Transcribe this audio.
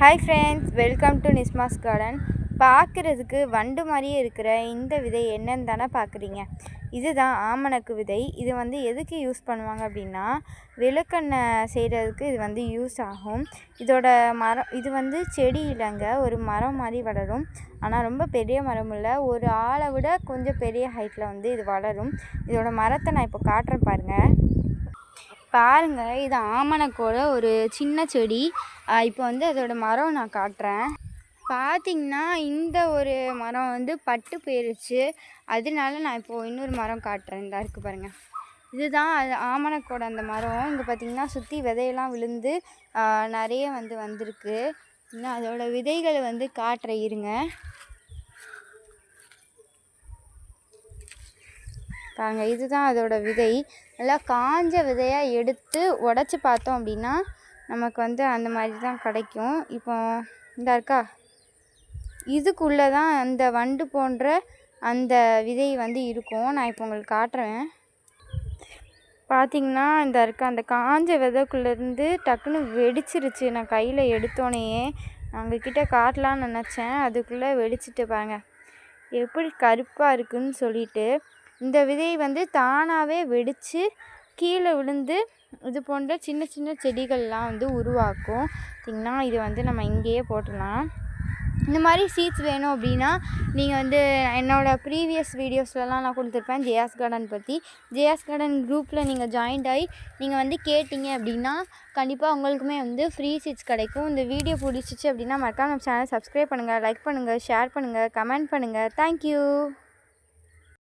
Hi friends welcome to Nismas garden பார்க்குறதுக்கு வண்டு மாதிரியே இருக்கிற இந்த விதை என்னன்னு தானே பார்க்குறீங்க. இதுதான் ஆமணக்கு விதை. இது வந்து எதுக்கு யூஸ் பண்ணுவாங்க அப்படின்னா விளக்கெண்ணெய் செய்கிறதுக்கு இது வந்து யூஸ் ஆகும். இதோட மரம் இது வந்து செடி இல்லைங்க ஒரு மரம் மாதிரி வளரும். ஆனால் ரொம்ப பெரிய மரம் இல்லை. ஒரு ஆளை விட கொஞ்சம் பெரிய ஹைட்டில் வந்து இது வளரும். இதோட மரத்தை நான் இப்போ காட்டுறேன் பாருங்கள் பாருங்கள் இது ஆமணக்கோட ஒரு சின்ன செடி. இப்போ வந்து அதோடய மரம் நான் காட்டுறேன். பார்த்தீங்கன்னா இந்த ஒரு மரம் வந்து பட்டு போயிருச்சு. அதனால நான் இப்போது இன்னொரு மரம் காட்டுறேன். இந்த இருக்குது பாருங்கள் இதுதான் அது ஆமணக்கோட அந்த மரம். இங்கே பார்த்தீங்கன்னா சுற்றி விதையெல்லாம் விழுந்து நிறைய வந்து வந்திருக்கு. இன்னும் அதோடய விதைகளை வந்து காட்டுற இருங்க. பாருங்கள் இதுதான் அதோடய விதை. நல்லா காஞ்ச விதையாக எடுத்து உடச்சி பார்த்தோம் அப்படின்னா நமக்கு வந்து அந்த மாதிரி தான் கிடைக்கும். இப்போ இந்த இருக்கா? இதுக்குள்ளே தான் அந்த வண்டு போன்ற அந்த விதை வந்து இருக்கும். நான் இப்போ உங்களுக்கு காட்டுறேன். பார்த்தீங்கன்னா இந்த இருக்க? அந்த காஞ்ச விதைக்குள்ளேருந்து டக்குன்னு வெடிச்சிருச்சு. நான் கையில் எடுத்தோடனேயே அவங்க கிட்டே காட்டலான்னு நினச்சேன். அதுக்குள்ளே வெடிச்சிட்டு பாருங்க. எப்படி கருப்பாக இருக்குன்னு சொல்லிட்டு இந்த விதை வந்து தானாகவே வெடித்து கீழே விழுந்து இது போன்ற சின்ன சின்ன செடிகள்லாம் வந்து உருவாக்கும். பார்த்திங்கன்னா இது வந்து நம்ம இங்கேயே போட்டுடலாம். இந்த மாதிரி சீட்ஸ் வேணும் அப்படின்னா நீங்கள் வந்து என்னோடய ப்ரீவியஸ் வீடியோஸ்லலாம் நான் கொடுத்துருப்பேன் ஜேஎஸ் கார்டன் பற்றி ஜேஎஸ் கார்டன் குரூப்பில் நீங்கள் ஜாயின்ட் ஆகி நீங்கள் வந்து கேட்டிங்க அப்படின்னா கண்டிப்பாக உங்களுக்குமே வந்து ஃப்ரீ சீட்ஸ் கிடைக்கும். இந்த வீடியோ பிடிச்சிச்சு அப்படின்னா மறக்காம நம்ம சேனல் சப்ஸ்கிரைப் பண்ணுங்கள் லைக் பண்ணுங்கள் ஷேர் பண்ணுங்கள் கமெண்ட் பண்ணுங்கள் தேங்க்யூ